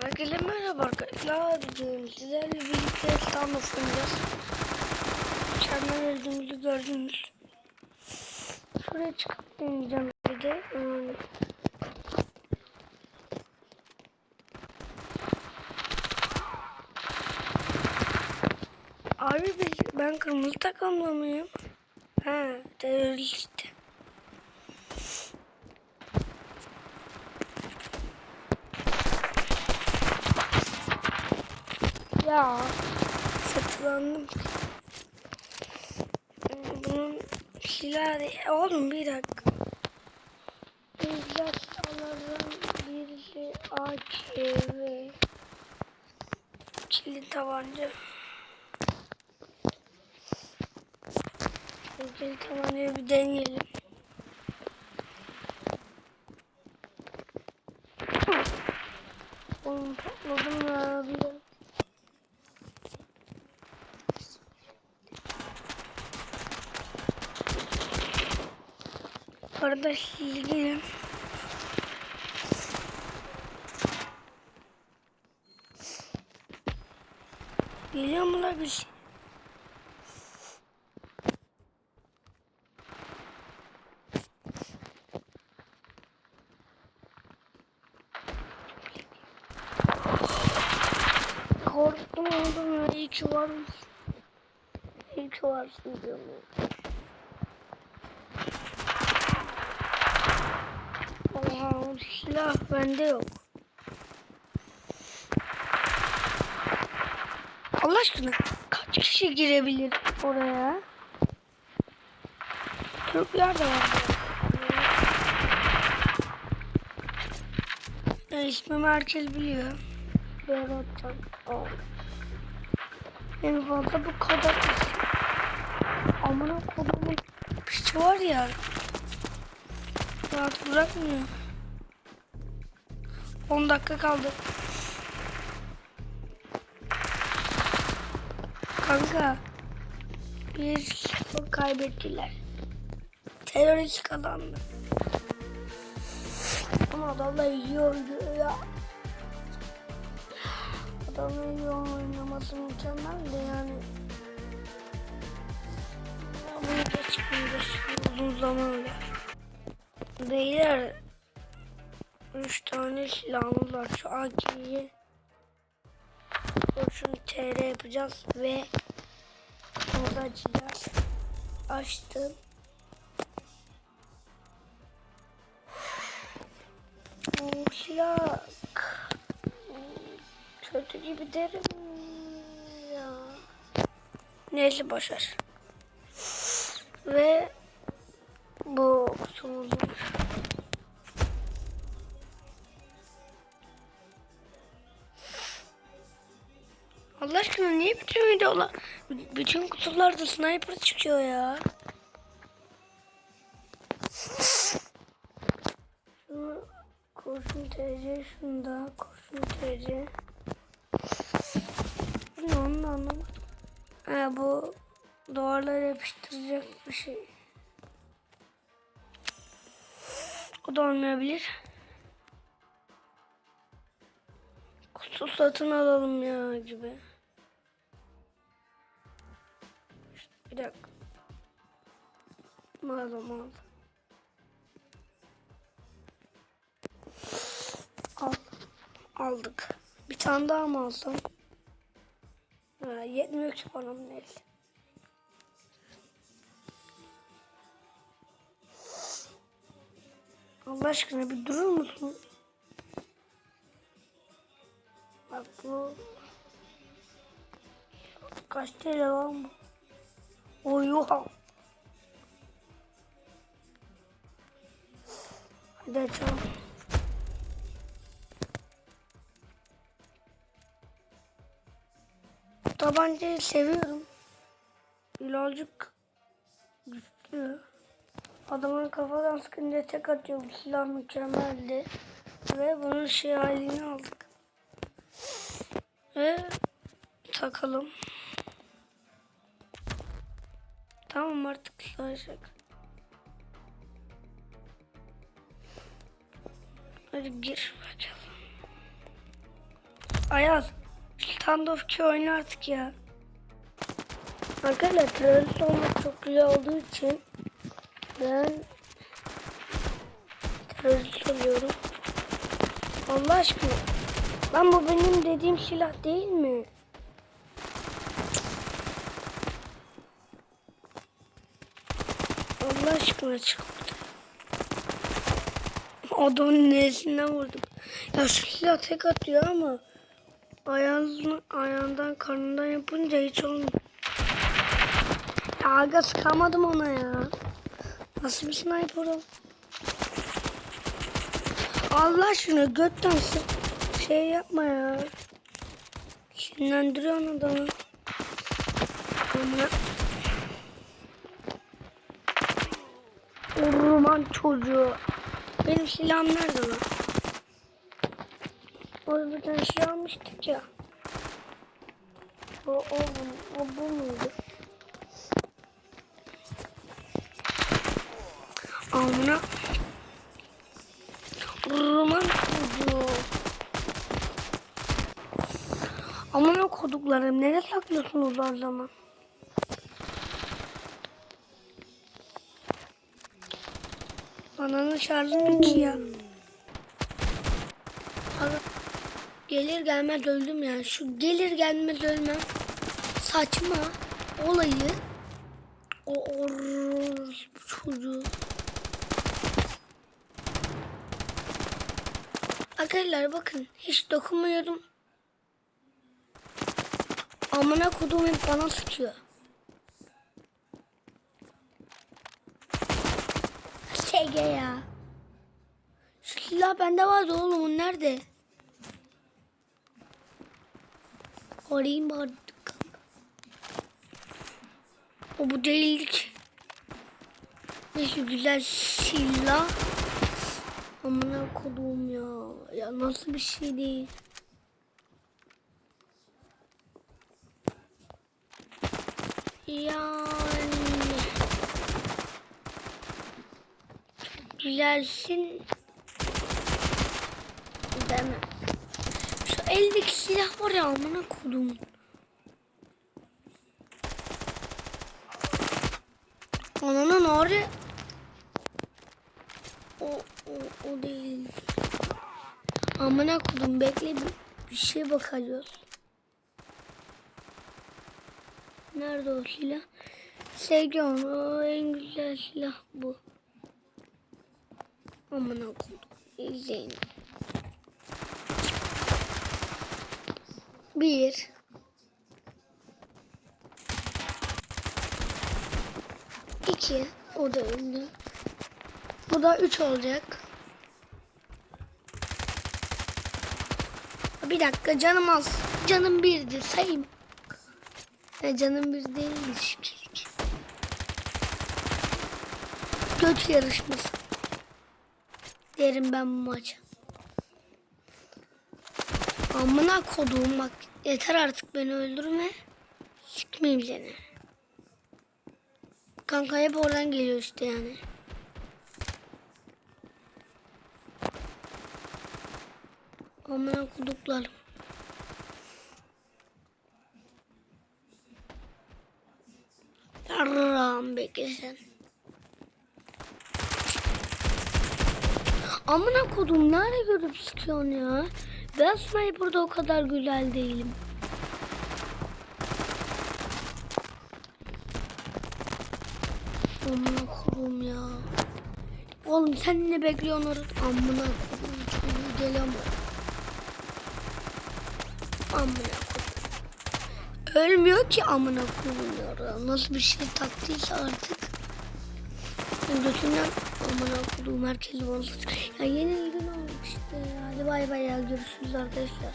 Herkese merhaba arkadaşlar. Sizlerle birlikte oynayacağız. Mükemmel öldüğümüzü gördünüz. Şuraya çıkıp deneyeceğim bir de. Yani Abi ben kırmızı takımda mıyım? Ha, terörist. Ya satılandım. Bunun silahı oğlum bir dakika. Güzel silahlardan birisi AK ve kirli tabanca. Kirli tabancayı bir deneyelim. Oğlum patladım ya bir dakika. Kardeş ilgilim. Geliyor mu la bir şey? Korktum oldum ya. İyi ki varmış. İyi ki varsın diyorum ya. Oha o silah bende yok. Allah aşkına kaç kişi girebilir oraya? Türkler de var. Ya ismimi herkes biliyor. Beratcan. Aa. En fazla bu kadar isim. Amına kodumun piçi var ya. Rahat bırakmıyor. 10 dakika kaldı. Kanka. Bir kaybettiler. Terörist kazandı. Ama adamlar iyi oynuyor ya. Adamın iyi oynaması mükemmel de yani. Ya bunu geçmeyeceğiz uzun zamandır. Beyler 3 tane silahımız var. Şu AK'yi kurşun TR yapacağız ve orada açacağız. Açtım. Silah kötü gibi derim ya. Neyse boşver. Ve bu kutumuz Allah aşkına niye bütün videolar, bütün kutularda sniper çıkıyor ya? Şu kurşun TC, şunda kurşun TC. Ne onu da anlamadım. Ha bu duvarlara yapıştıracak bir şey. O da olmayabilir. Kutu satın alalım ya gibi. Bir dakika. Mağaza mağaza. Al. Aldık. Bir tane daha mı alsam? Ha, yetmiyor ki param neyse. Allah aşkına bir durur musun? Bak bu kaç TL lan bu? Oha. Hadi açalım. Tabancayı seviyorum. Birazcık güçlü. Adamın kafadan sıkınca tek atıyor. Bu silah mükemmeldi. Ve bunun şey halini aldık. Ve takalım. Tamam artık sığacak. Hadi gir bakalım. Ayaz. Standoff 2 oyna artık ya. Arkadaşlar terörist olmak çok güzel olduğu için ben terörist oluyorum. Allah aşkına. Lan bu benim dediğim silah değil mi? Allah aşkına çık. Adamın neresinden vurdum. Ya silah tek atıyor ama ayağını, ayağından karnından yapınca hiç olmuyor. Ya aga sıkamadım ona ya. Nasıl bir sniper o? Allah aşkına götten şey yapma ya. Sinirlendiriyorsun adamı. Ama... Orman çocuğu. Benim silahım nerede lan? Orada bir tane şey almıştık ya. O, o, o bu muydu? Amına. Orman çocuğu. Amına koduklarım. Nereye saklıyorsunuz o zaman? Ananın şarjı iki ya. Gelir gelmez öldüm ya. Şu gelir gelmez ölmem. Saçma olayı. O çocuğu. Arkadaşlar bakın hiç dokunmuyorum. Amına kodum hep bana sıkıyor. SG ya. Şu silah bende vardı oğlum nerede? Arayayım bari. O bu değildi ki. Ne şu güzel silah. Amına kodum ya. Ya nasıl bir şey değil. Yani. Güzelsin. Deme. Şu eldeki silah var ya amına kodum. Ananın ağrı. O, o, o değil. Amına kodum bekle bir, bir şey bakacağız. Nerede o silah? Sevgi onu en güzel silah bu. Amına kodum. İzleyin. Bir. İki. O da öldü. Bu da üç olacak. Bir dakika canım az. Canım birdi sayayım. Ya canım bir değil şimdilik. Göt yarışması. Derim ben bu maça. Amına koduğum bak. Yeter artık beni öldürme. Sikmeyeyim seni. Kanka hep oradan geliyor işte yani. Amına koduklarım. Yarrağım bekle sen. Amına kodum nerede görüp sıkıyorsun ya? Ben sniper'da o kadar güzel değilim. Amına kodum ya. Oğlum sen ne bekliyorsun orada? Amına kodum çocuğu geliyorum. Amına kodum. Ölmüyor ki amına kodum ya. Nasıl bir şey taktıysa artık. Götünden amına kodum herkes bana sıkıyor. Ya yenilgin olmuş işte. Hadi bay bay ya görüşürüz arkadaşlar.